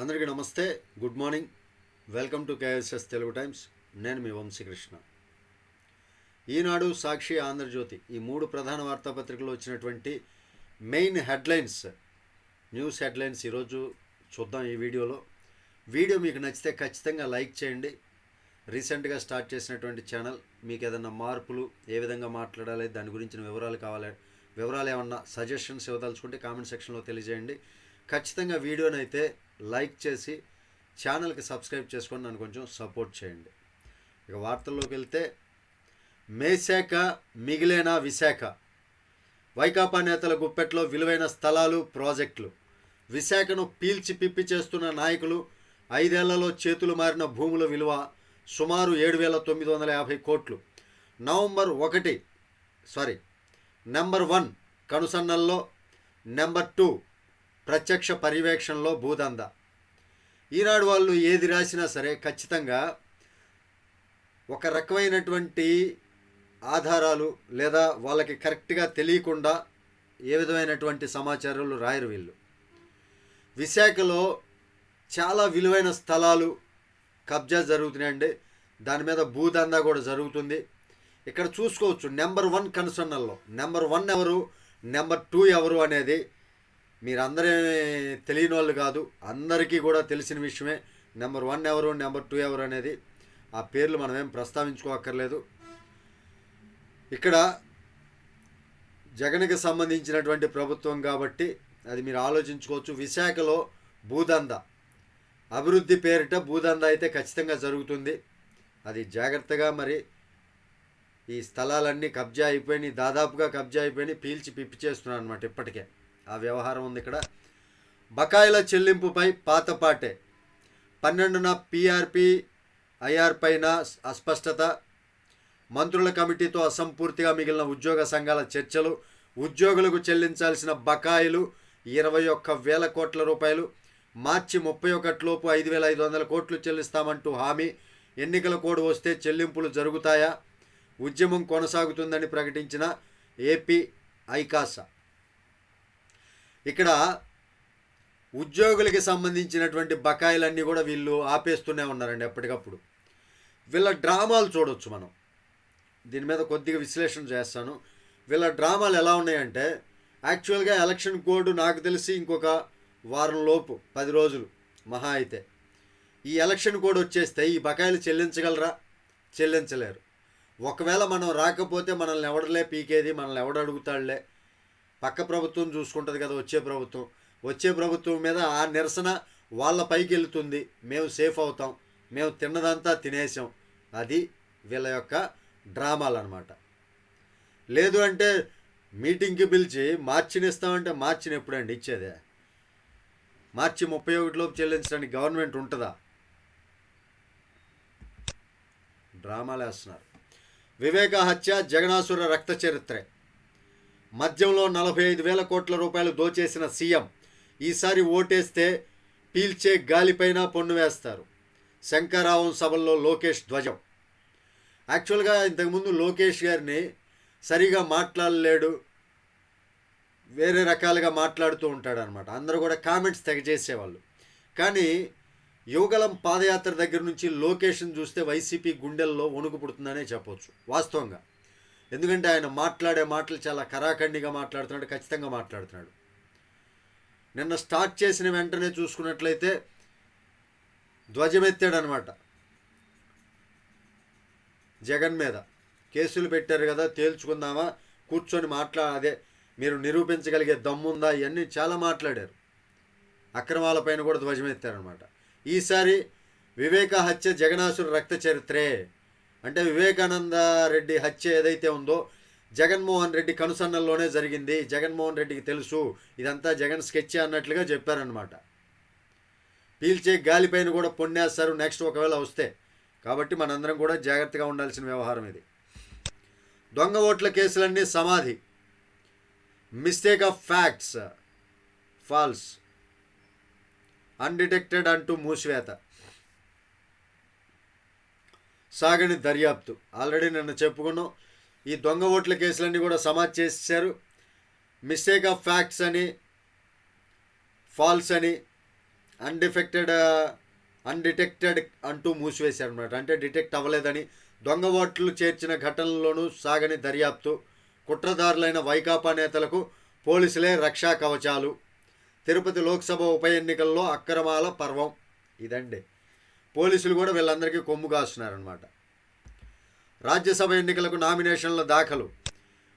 అందరికీ నమస్తే. Good morning welcome to KSS Telugu Times నేను మీ వంశీకృష్ణ. ఈనాడు సాక్షి ఆంధ్రజ్యోతి ఈ మూడు ప్రధాన వార్తాపత్రికలు వచ్చినటువంటి మెయిన్ హెడ్లైన్స్ న్యూస్ హెడ్లైన్స్ ఈరోజు చూద్దాం ఈ వీడియోలో. వీడియో మీకు నచ్చితే ఖచ్చితంగా లైక్ చేయండి. రీసెంట్గా స్టార్ట్ చేసినటువంటి ఛానల్ మీకు ఏదైనా మార్పులు ఏ విధంగా మాట్లాడాలి దాని గురించిన వివరాలు కావాలి వివరాలు ఏమన్నా సజెషన్స్ ఇవ్వదలుచుకుంటే కామెంట్ సెక్షన్లో తెలియజేయండి. ఖచ్చితంగా వీడియోనైతే అయితే లైక్ చేసి ఛానల్కి సబ్స్క్రైబ్ చేసుకొని నన్ను కొంచెం సపోర్ట్ చేయండి. ఇక వార్తల్లోకి వెళ్తే మేశాఖ మిగిలేనా విశాఖ? వైకాపా నేతల గుప్పెట్లో విలువైన స్థలాలు ప్రాజెక్టులు. విశాఖను పీల్చి పిప్పి చేస్తున్న నాయకులు ఐదేళ్ళలో చేతులు మారిన భూముల విలువ సుమారు ఏడు వేల తొమ్మిది వందల యాభై కోట్లు. నవంబర్ ఒకటి సారీ నెంబర్ వన్ కనుసన్నల్లో నెంబర్ టూ ప్రత్యక్ష పర్యవేక్షణలో భూదంద. ఈనాడు వాళ్ళు ఏది రాసినా సరే ఖచ్చితంగా ఒక రకమైనటువంటి ఆధారాలు లేదా వాళ్ళకి కరెక్ట్గా తెలియకుండా ఏ విధమైనటువంటి సమాచారాలు రాయరు వీళ్ళు. విశాఖలో చాలా విలువైన స్థలాలు కబ్జా జరుగుతున్నాయండి. దాని మీద భూదందా కూడా జరుగుతుంది. ఇక్కడ చూసుకోవచ్చు నెంబర్ వన్ కన్సర్నల్లో. నెంబర్ వన్ ఎవరు? నెంబర్ టూ ఎవరు అనేది మీరందరే తెలియని వాళ్ళు కాదు. అందరికీ కూడా తెలిసిన విషయమే. నెంబర్ వన్ ఎవరు నెంబర్ టూ ఎవరు అనేది ఆ పేర్లు మనం ఏం ప్రస్తావించుకోక్కర్లేదు. ఇక్కడ జగన్కి సంబంధించినటువంటి ప్రభుత్వం కాబట్టి అది మీరు ఆలోచించుకోవచ్చు. విశాఖలో భూదంద. అభివృద్ధి పేరిట భూదంద అయితే ఖచ్చితంగా జరుగుతుంది. అది జాగ్రత్తగా మరి ఈ స్థలాలన్నీ కబ్జా అయిపోయినాయి. దాదాపుగా కబ్జా అయిపోయినాయి. పీల్చి పిప్పి చేస్తున్నాను అనమాట ఇప్పటికే. ఆ వ్యవహారం ఉంది ఇక్కడ. బకాయిల చెల్లింపుపై పాతపాటే పన్నెండున పీఆర్పీ ఐఆర్ పైన అస్పష్టత. మంత్రుల కమిటీతో అసంపూర్తిగా మిగిలిన ఉద్యోగ సంఘాల చర్చలు ఉద్యోగులకు చెల్లించాల్సిన బకాయిలు ఇరవై ఒక్క వేల కోట్ల రూపాయలు. మార్చి ముప్పై ఒకటిలోపు ఐదు వేల ఐదు వందల కోట్లు చెల్లిస్తామంటూ హామీ. ఎన్నికల కోడ్ వస్తే చెల్లింపులు జరుగుతాయా? ఉద్యమం కొనసాగుతుందని ప్రకటించిన ఏపీ ఐకాసా. ఇక్కడ ఉద్యోగులకి సంబంధించినటువంటి బకాయిలన్నీ కూడా వీళ్ళు ఆపేస్తూనే ఉన్నారండి ఎప్పటికప్పుడు. వీళ్ళ డ్రామాలు చూడొచ్చు మనం. దీని మీద కొద్దిగా విశ్లేషణ చేస్తాను. వీళ్ళ డ్రామాలు ఎలా ఉన్నాయంటే యాక్చువల్గా ఎలక్షన్ కోడ్ నాకు తెలిసి ఇంకొక వారం లోపు పది రోజులు మహా అయితే. ఈ ఎలక్షన్ కోడ్ వచ్చేస్తే ఈ బకాయిలు చెల్లించగలరా? చెల్లించలేరు. ఒకవేళ మనం రాకపోతే మనల్ని ఎవడలే పీకేది మనల్ని ఎవడు అడుగుతాడులే? పక్క ప్రభుత్వం చూసుకుంటుంది కదా వచ్చే ప్రభుత్వం. వచ్చే ప్రభుత్వం మీద ఆ నిరసన వాళ్ళ పైకి వెళ్తుంది. మేము సేఫ్ అవుతాం. మేము తిన్నదంతా తినేసాం. అది వీళ్ళ యొక్క డ్రామాలు అనమాట లేదు అంటే మీటింగ్కి పిలిచి మార్చిని ఇస్తామంటే మార్చిని ఎప్పుడండి ఇచ్చేదే? మార్చి ముప్పై ఒకటిలోపు చెల్లించడానికి గవర్నమెంట్ ఉంటుందా? డ్రామాలు వేస్తున్నారు వివేక హత్య జగనాసుర రక్త చరిత్రే. మద్యంలో నలభై ఐదు వేల కోట్ల రూపాయలు దోచేసిన సీఎం ఈసారి ఓటేస్తే పీల్చే గాలిపైన పన్ను వేస్తారు. శంకరావం సభల్లో లోకేష్ ధ్వజం. యాక్చువల్గా ఇంతకుముందు లోకేష్ గారిని సరిగా మాట్లాడలేడు వేరే రకాలుగా మాట్లాడుతూ ఉంటాడు అనమాట అందరూ కూడా కామెంట్స్ తెగ చేసేవాళ్ళు. కానీ యువగలం పాదయాత్ర దగ్గర నుంచి లొకేషన్ చూస్తే వైసీపీ గుండెల్లో వణుకు పుడుతుందనే చెప్పొచ్చు వాస్తవంగా. ఎందుకంటే ఆయన మాట్లాడే మాటలు చాలా కరాఖండిగా మాట్లాడుతున్నాడు ఖచ్చితంగా మాట్లాడుతున్నాడు. నిన్న స్టార్ట్ చేసిన వెంటనే చూసుకున్నట్లయితే ధ్వజమెత్తాడు అనమాట జగన్ మీద కేసులు పెట్టారు కదా తేల్చుకుందామా కూర్చొని మాట్లా అదే మీరు నిరూపించగలిగే దమ్ముందా ఇవన్నీ చాలా మాట్లాడారు. అక్రమాలపైన కూడా ధ్వజమెత్తారనమాట. ఈసారి వివేక హత్య జగనాసురు రక్త చరిత్రే. అంటే వివేకానంద రెడ్డి హత్య ఏదైతే ఉందో జగన్మోహన్ రెడ్డి కనుసన్నల్లోనే జరిగింది. జగన్మోహన్ రెడ్డికి తెలుసు. ఇదంతా జగన్ స్కెచ్ అన్నట్లుగా చెప్పారనమాట పీల్చే గాలిపైన కూడా పొన్నేస్తారు నెక్స్ట్ ఒకవేళ వస్తే. కాబట్టి మనందరం కూడా జాగ్రత్తగా ఉండాల్సిన వ్యవహారం ఇది. దొంగ ఓట్ల కేసులన్నీ సమాధి. Mistake of facts false undetected అంటూ మూసివేత. సాగని దర్యాప్తు. ఆల్రెడీ నిన్న చెప్పుకున్నాం ఈ దొంగ ఓట్ల కేసులన్నీ కూడా సమాజ్ చేశారు మిస్టేక్ ఆఫ్ ఫ్యాక్ట్స్ అని ఫాల్స్ అని అన్డిఫెక్టెడ్ అన్డిటెక్టెడ్ అంటూ మూసివేశారు అనమాట అంటే డిటెక్ట్ అవ్వలేదని దొంగ ఓట్లు చేర్చిన ఘటనల్లోనూ సాగని దర్యాప్తు. కుట్రదారులైన వైకాపా నేతలకు పోలీసులే రక్షా కవచాలు. తిరుపతి లోక్సభ ఉప ఎన్నికల్లో అక్రమాల పర్వం. ఇదండి. పోలీసులు కూడా వీళ్ళందరికీ కొమ్ము కాస్తున్నారనమాట రాజ్యసభ ఎన్నికలకు నామినేషన్ల దాఖలు.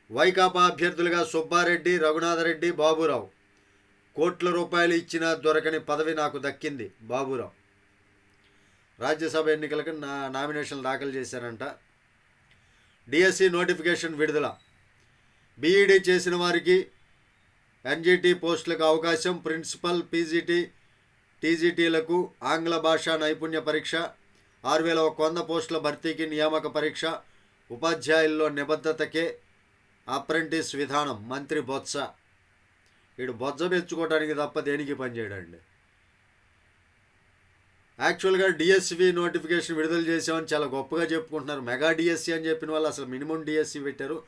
వైకాపా అభ్యర్థులుగా సుబ్బారెడ్డి రఘునాథరెడ్డి బాబురావు. కోట్ల రూపాయలు ఇచ్చిన దొరకని పదవి నాకు దక్కింది బాబురావు. రాజ్యసభ ఎన్నికలకు నా నామినేషన్లు దాఖలు చేశారంట. డిఎస్సి నోటిఫికేషన్ విడుదల. బీఈడీ చేసిన వారికి ఎన్జిటి పోస్టులకు అవకాశం ప్రిన్సిపల్ పీజీటీ టీజీటీలకు ఆంగ్ల భాషా నైపుణ్య పరీక్ష ఆరు వేల ఒక వంద పోస్టుల భర్తీకి నియామక పరీక్ష ఉపాధ్యాయుల్లో నిబద్ధతకే అప్రెంటిస్ విధానం మంత్రి బొత్స. వీడు బొజ్జ పెంచుకోవడానికి తప్ప దేనికి పనిచేయడండి యాక్చువల్గా డిఎస్సివి నోటిఫికేషన్ విడుదల చేసామని చాలా గొప్పగా చెప్పుకుంటున్నారు. మెగా డిఎస్సి అని చెప్పిన వాళ్ళు అసలు మినిమం డిఎస్సి పెట్టారు.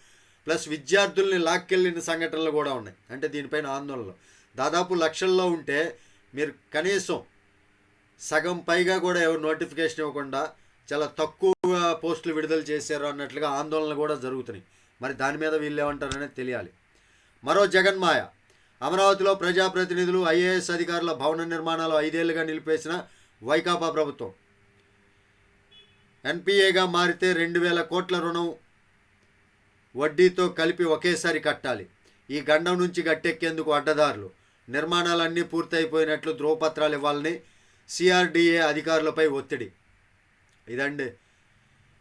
ప్లస్ విద్యార్థుల్ని లాక్కెళ్ళిన సంఘటనలు కూడా ఉన్నాయి. అంటే దీనిపైన ఆందోళనలు. దాదాపు లక్షల్లో ఉంటే మీరు కనీసం సగం పైగా కూడా ఎవరు నోటిఫికేషన్ ఇవ్వకుండా చాలా తక్కువ పోస్టులు విడుదల చేశారు అన్నట్లుగా ఆందోళనలు కూడా జరుగుతున్నాయి. మరి దాని మీద వీళ్ళు ఏమంటారనేది తెలియాలి. మరో జగన్మాయ అమరావతిలో ప్రజాప్రతినిధులు ఐఏఎస్ అధికారుల భవన నిర్మాణాలు ఐదేళ్ళుగా నిలిపేసిన వైకాపా ప్రభుత్వం. ఎన్పిఏగా మారితే రెండు వేల కోట్ల రుణం వడ్డీతో కలిపి ఒకేసారి కట్టాలి. ఈ గండం నుంచి గట్టెక్కేందుకు అడ్డదారులు? నిర్మాణాలన్నీ పూర్తయిపోయినట్లు ధ్రువపత్రాలు ఇవ్వాలని సిఆర్డిఏ అధికారులపై ఒత్తిడి. ఇదండి.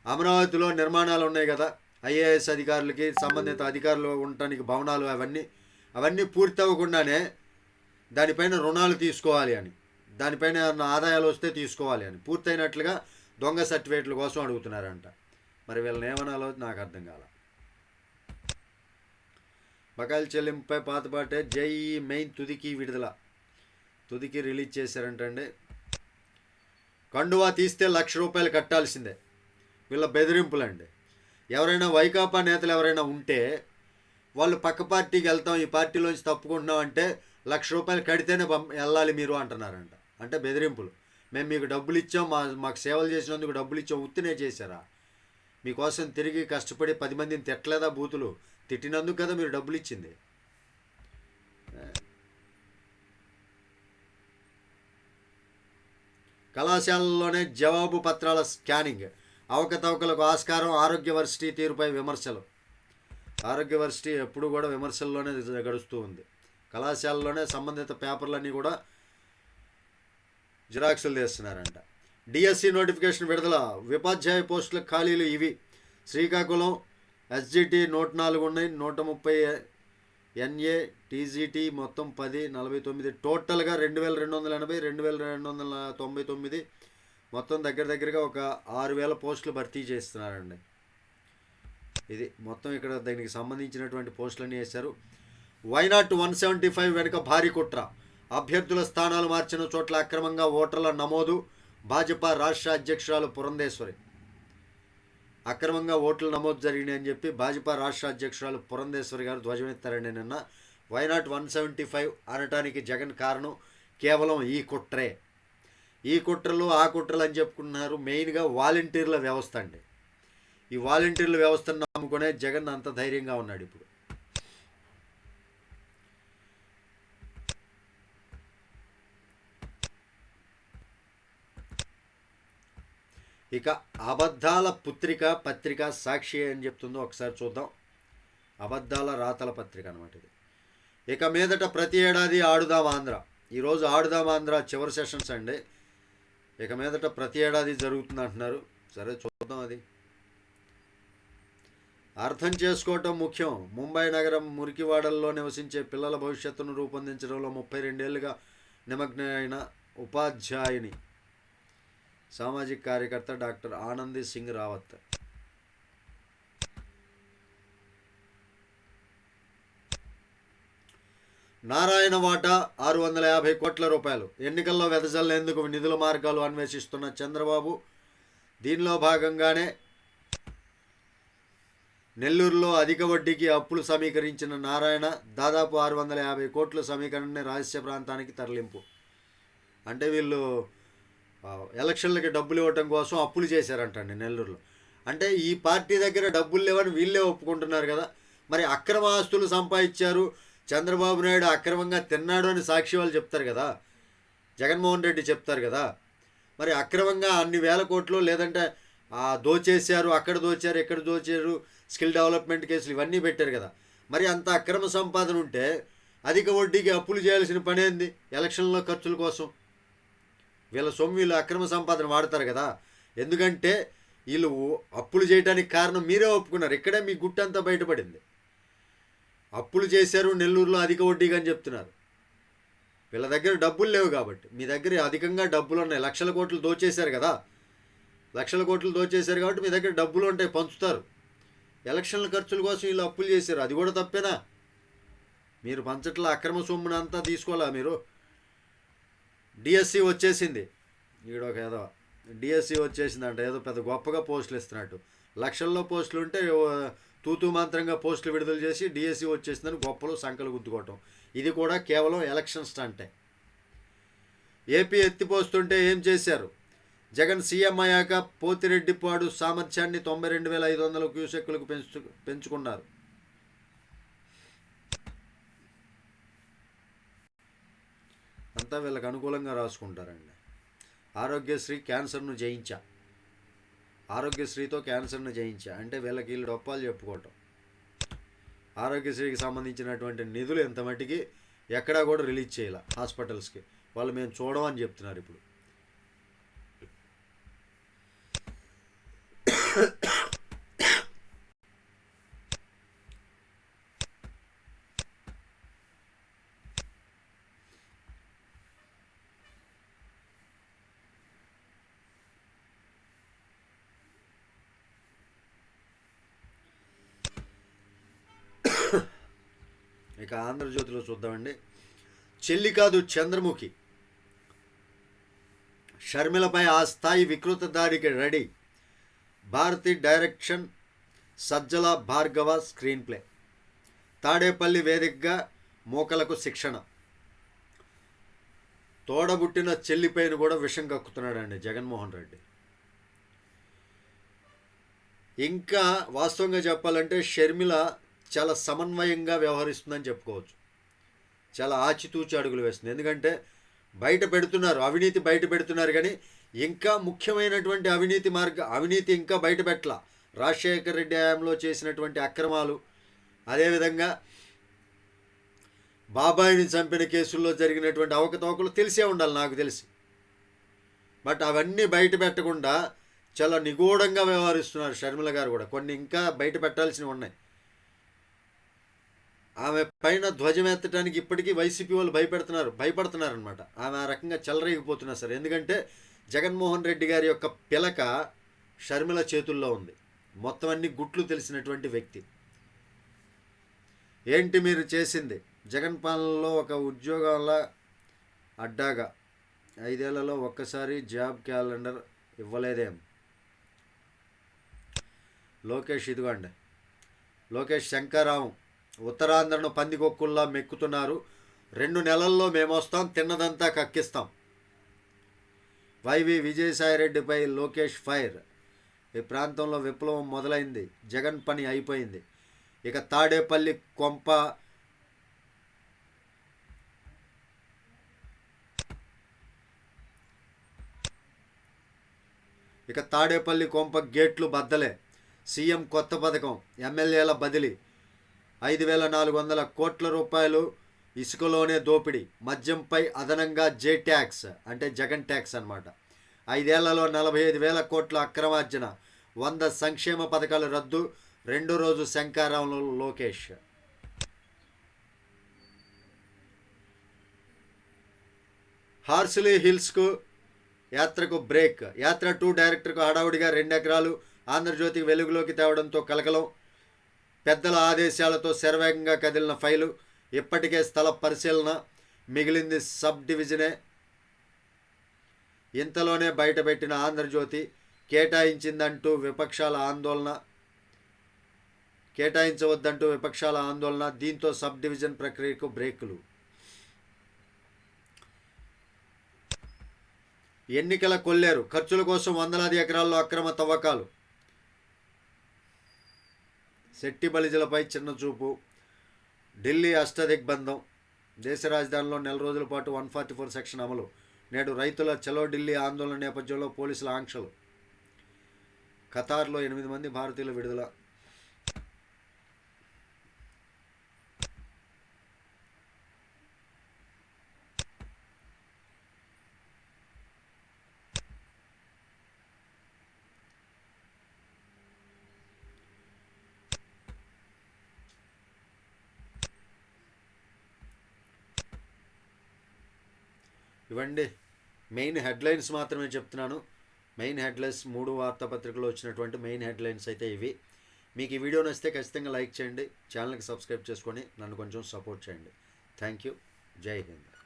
అమరావతిలో నిర్మాణాలు ఉన్నాయి కదా ఐఏఎస్ అధికారులకి సంబంధిత అధికారులు ఉండటానికి భవనాలు అవన్నీ అవన్నీ పూర్తి అవ్వకుండానే దానిపైన రుణాలు తీసుకోవాలి అని దానిపైన ఆదాయాలు వస్తే తీసుకోవాలి అని పూర్తయినట్లుగా దొంగ సర్టిఫికేట్ల కోసం అడుగుతున్నారంట. మరి వీళ్ళని ఏమనాలో నాకు అర్థం కాలేదు బకాయిల చెల్లింపుపై పాతపాటే జేఈ మెయిన్ తుదికి విడుదల. తుదికి రిలీజ్ చేశారంటండి. కండువా తీస్తే లక్ష రూపాయలు కట్టాల్సిందే. వీళ్ళ బెదిరింపులండి. ఎవరైనా వైకాపా నేతలు ఎవరైనా ఉంటే వాళ్ళు పక్క పార్టీకి వెళ్తాం ఈ పార్టీలోంచి తప్పుకుంటున్నాం అంటే లక్ష రూపాయలు కడితేనే పం వెళ్ళాలి మీరు అంటున్నారంట. అంటే బెదిరింపులు. మేము మీకు డబ్బులు ఇచ్చాం మా మాకు సేవలు చేసినందుకు డబ్బులు ఇచ్చాం ఉత్తినే చేశారా? మీకోసం తిరిగి కష్టపడి పది మందిని తిట్టలేదా బూతులు? తిట్టినందుకు కదా మీరు డబ్బులు ఇచ్చింది కళాశాలలోనే జవాబు పత్రాల స్కానింగ్ అవకతవకలకు ఆస్కారం ఆరోగ్య వర్సిటీ తీరుపై విమర్శలు. ఆరోగ్య వర్సిటీ ఎప్పుడు కూడా విమర్శల్లోనే గడుస్తూ ఉంది. కళాశాలలోనే సంబంధిత పేపర్లన్నీ కూడా జిరాక్సులు తీస్తున్నారంట. డిఎస్సి నోటిఫికేషన్ విడుదల ఉపాధ్యాయ పోస్టుల ఖాళీలు ఇవి. శ్రీకాకుళం ఎస్జిటి నూట నాలుగు ఉన్నాయి నూట ముప్పై ఎన్ఏ టీజీటీ మొత్తం పది నలభై తొమ్మిది. టోటల్గా రెండు వేల రెండు వందల ఎనభై రెండు వేల రెండు వందల తొంభై తొమ్మిది. మొత్తం దగ్గర దగ్గరగా ఒక ఆరు వేల పోస్టులు భర్తీ చేస్తున్నారండి. ఇది మొత్తం ఇక్కడ దీనికి సంబంధించినటువంటి పోస్టులన్నీ వేశారు. వైనాట్ వన్ సెవెంటీ ఫైవ్ వెనుక భారీ కుట్ర. అభ్యర్థుల స్థానాలు మార్చిన చోట్ల అక్రమంగా ఓటర్ల నమోదు. భాజపా రాష్ట్ర అధ్యక్షురాలు పురంధేశ్వరి. అక్రమంగా ఓట్లు నమోదు జరిగినాయి అని చెప్పి భాజపా రాష్ట్ర అధ్యక్షురాలు పురంధేశ్వరి గారు ధ్వజమెత్తారని నిన్న వైనాట్ వన్ సెవెంటీ ఫైవ్ అనటానికి జగన్ కారణం కేవలం ఈ కుట్రే. ఈ కుట్రలు ఆ కుట్రలు అని చెప్పుకున్నారు మెయిన్గా వాలంటీర్ల వ్యవస్థ అండి. ఈ వాలంటీర్ల వ్యవస్థను నమ్ముకునే జగన్ అంత ధైర్యంగా ఉన్నాడు ఇప్పుడు. ఇక అబద్ధాల పుత్రిక పత్రిక సాక్షి అని చెప్తుందో ఒకసారి చూద్దాం. అబద్ధాల రాతల పత్రిక అనమాట ఇది. ఇక మీదట ప్రతి ఏడాది ఆడుదాం ఆంధ్ర. ఈరోజు ఆడుదాం ఆంధ్ర చివరి సెషన్స్ అండి ఇక మీదట ప్రతి ఏడాది జరుగుతుంది అంటున్నారు. సరే చూద్దాం అది. అర్థం చేసుకోవటం ముఖ్యం. ముంబై నగరం మురికివాడల్లో నివసించే పిల్లల భవిష్యత్తును రూపొందించడంలో ముప్పై రెండేళ్ళుగా నిమగ్నమైన ఉపాధ్యాయుని సామాజిక కార్యకర్త డాక్టర్ ఆనంది సింగ్ రావత్. నారాయణ వాటా ఆరు వందల యాభై కోట్ల రూపాయలు. ఎన్నికల్లో వెదజల్లేందుకు నిధుల మార్గాలు అన్వేషిస్తున్న చంద్రబాబు దీనిలో భాగంగానే నెల్లూరులో అధిక వడ్డీకి అప్పులు సమీకరించిన నారాయణ దాదాపు ఆరు వందల యాభై కోట్ల సమీకరణని రహస్య ప్రాంతానికి తరలింపు. అంటే వీళ్ళు ఎలక్షన్లకి డబ్బులు ఇవ్వటం కోసం అప్పులు చేశారంటండి నెల్లూరులో. అంటే ఈ పార్టీ దగ్గర డబ్బులు లేవని వీళ్ళే ఒప్పుకుంటున్నారు కదా. మరి అక్రమ ఆస్తులు సంపాదించారు. చంద్రబాబు నాయుడు అక్రమంగా తిన్నాడు అని సాక్షి వాళ్ళు చెప్తారు కదా. జగన్మోహన్ రెడ్డి చెప్తారు కదా. మరి అక్రమంగా అన్ని వేల కోట్లు లేదంటే దోచేశారు అక్కడ దోచారు ఎక్కడ దోచారు స్కిల్ డెవలప్మెంట్ కేసులు ఇవన్నీ పెట్టారు కదా. మరి అంత అక్రమ సంపాదన ఉంటే అధిక వడ్డీకి అప్పులు చేయాల్సిన పని ఎలక్షన్లో ఖర్చుల కోసం. వీళ్ళ సొమ్ము వీళ్ళు అక్రమ సంపాదన వాడతారు కదా. ఎందుకంటే వీళ్ళు అప్పులు చేయడానికి కారణం మీరే ఒప్పుకున్నారు. ఇక్కడే మీ గుట్టంతా బయటపడింది. అప్పులు చేశారు నెల్లూరులో అధిక వడ్డీగా అని చెప్తున్నారు. వీళ్ళ దగ్గర డబ్బులు లేవు కాబట్టి. మీ దగ్గర అధికంగా డబ్బులు ఉన్నాయి. లక్షల కోట్లు దోచేశారు కదా. లక్షల కోట్లు దోచేశారు కాబట్టి మీ దగ్గర డబ్బులు ఉంటాయి పంచుతారు. ఎలక్షన్ల ఖర్చుల కోసం వీళ్ళు అప్పులు చేశారు. అది కూడా తప్పేనా? మీరు పంచట్ల అక్రమ సొమ్మునంతా తీసుకోవాలా మీరు? డిఎస్సి వచ్చేసింది. ఈడ ఒక ఏదో డిఎస్సి వచ్చేసిందంట. ఏదో పెద్ద గొప్పగా పోస్టులు ఇస్తున్నట్టు. లక్షల్లో పోస్టులు ఉంటే తూతు తూతూ మంత్రంగా పోస్టులు విడుదల చేసి డిఎస్సి వచ్చేసిందని గొప్పలు సంకలు గుద్దుకోవటం. ఇది కూడా కేవలం ఎలక్షన్స్ అంటే ఏపీ ఎత్తిపోస్తుంటే ఏం చేశారు? జగన్ సీఎం అయ్యాక పోతిరెడ్డిపాడు సామర్థ్యాన్ని తొంభై రెండు వేల ఐదు వందల క్యూసెక్కులకు పెంచు పెంచుకున్నారు. అంతా వీళ్ళకి అనుకూలంగా రాసుకుంటారండి. ఆరోగ్యశ్రీ క్యాన్సర్ను జయించా. ఆరోగ్యశ్రీతో క్యాన్సర్ను జయించా. అంటే వీళ్ళకి వీళ్ళు డొప్పాలు చెప్పుకోవటం. ఆరోగ్యశ్రీకి సంబంధించినటువంటి నిధులు ఎంత మట్టికి ఎక్కడా కూడా రిలీజ్ చేయాల హాస్పిటల్స్కి. వాళ్ళు మేము చూడమని చెప్తున్నారు ఇప్పుడు. ఇక ఆంధ్రజ్యోతిలో చూద్దామండి. చెల్లి కాదు చంద్రముఖి. షర్మిలపై ఆ స్థాయి వికృత దాడికి ready. Bharathi direction Sajjala Bhargava screenplay. Tadepalli వేదికగా మూకలకు శిక్షణ. తోడబుట్టిన చెల్లిపైన కూడా విషం కక్కుతున్నాడండి జగన్మోహన్ రెడ్డి. ఇంకా వాస్తవంగా చెప్పాలంటే షర్మిల చాలా సమన్వయంగా వ్యవహరిస్తుందని చెప్పుకోవచ్చు. చాలా ఆచితూచి అడుగులు వేస్తుంది. ఎందుకంటే బయట పెడుతున్నారు అవినీతి బయట పెడుతున్నారు కానీ ఇంకా ముఖ్యమైనటువంటి అవినీతి మార్గ అవినీతి ఇంకా బయట పెట్టాల. రాజశేఖర్ రెడ్డి హయాంలో చేసినటువంటి అక్రమాలు అదేవిధంగా బాబాయిని చంపిన కేసుల్లో జరిగినటువంటి అవకతవకలు తెలిసే ఉండాలి నాకు తెలిసి. బట్ అవన్నీ బయట పెట్టకుండా చాలా నిగూఢంగా వ్యవహరిస్తున్నారు షర్మిల గారు కూడా. కొన్ని ఇంకా బయట పెట్టాల్సినవి ఉన్నాయి. ఆమె పైన ధ్వజం ఎత్తడానికి ఇప్పటికీ వైసీపీ వాళ్ళు భయపెడుతున్నారు భయపడుతున్నారు అనమాట ఆమె ఆ రకంగా చెలరేగిపోతున్నారు సార్. ఎందుకంటే జగన్మోహన్ రెడ్డి గారి యొక్క పిలక షర్మిల చేతుల్లో ఉంది. మొత్తం అన్ని గుట్లు తెలిసినటువంటి వ్యక్తి. ఏంటి మీరు చేసింది? జగన్ పాలనలో ఒక ఉద్యోగాల అడ్డాగా ఐదేళ్ళలో ఒక్కసారి జాబ్ క్యాలెండర్ ఇవ్వలేదేం? లోకేష్ ఇదిగోండి. లోకేష్ శంకరావు ఉత్తరాంధ్రను పందికొక్కుల్లా మెక్కుతున్నారు. రెండు నెలల్లో మేము వస్తాం తిన్నదంతా కక్కిస్తాం. వైవి విజయసాయిరెడ్డిపై లోకేష్ ఫైర్. ఈ ప్రాంతంలో విప్లవం మొదలైంది. జగన్ పని అయిపోయింది. ఇక తాడేపల్లి కొంప ఇక తాడేపల్లి కొంప గేట్లు బద్దలే. సీఎం కొత్త పథకం ఎమ్మెల్యేల బదిలీ. ఐదు వేల నాలుగు వందల కోట్ల రూపాయలు ఇసుకలోనే దోపిడీ. మద్యంపై అదనంగా జే ట్యాక్స్ అంటే జగన్ ట్యాక్స్ అన్నమాట. ఐదేళ్ళలో నలభై ఐదు వేల కోట్ల అక్రమార్జన వంద సంక్షేమ పథకాలు రద్దు రెండో రోజు శంకారావంలో లోకేష్. హార్సిలీ హిల్స్కు యాత్రకు బ్రేక్. యాత్ర టూ డైరెక్టర్కు హడావుడిగా రెండు ఎకరాలు ఆంధ్రజ్యోతికి వెలుగులోకి తేవడంతో కలకలం. పెద్దల ఆదేశాలతో శరవేగంగా కదిలిన ఫైలు ఇప్పటికే స్థల పరిశీలన మిగిలింది సబ్ డివిజనే. ఇంతలోనే బయటపెట్టిన ఆంధ్రజ్యోతి కేటాయించిందంటూ విపక్షాల ఆందోళన కేటాయించవద్దంటూ విపక్షాల ఆందోళన దీంతో సబ్ డివిజన్ ప్రక్రియకు బ్రేకులు. ఎన్నికల కొల్లేరు ఖర్చుల కోసం వందలాది ఎకరాల్లో అక్రమ తవ్వకాలు. శెట్టి బలిజలపై చిన్న చూపు ఢిల్లీ అష్టదిగ్బంధం దేశ రాజధానిలో నెల రోజుల పాటు వన్ ఫార్టీ ఫోర్ సెక్షన్ అమలు. నేడు రైతుల చలో ఢిల్లీ ఆందోళన నేపథ్యంలో పోలీసుల ఆంక్షలు. ఖతార్లో ఎనిమిది మంది భారతీయుల విడుదల. ఇవ్వండి. మెయిన్ హెడ్లైన్స్ మాత్రమే చెప్తున్నాను. మెయిన్ హెడ్లైన్స్ మూడు వార్తాపత్రికలు వచ్చినటువంటి మెయిన్ హెడ్లైన్స్ అయితే ఇవి. మీకు ఈ వీడియో నచ్చితే ఖచ్చితంగా లైక్ చేయండి. ఛానల్కి సబ్స్క్రైబ్ చేసుకొని నన్ను కొంచెం సపోర్ట్ చేయండి. Thank you. జై హింద్.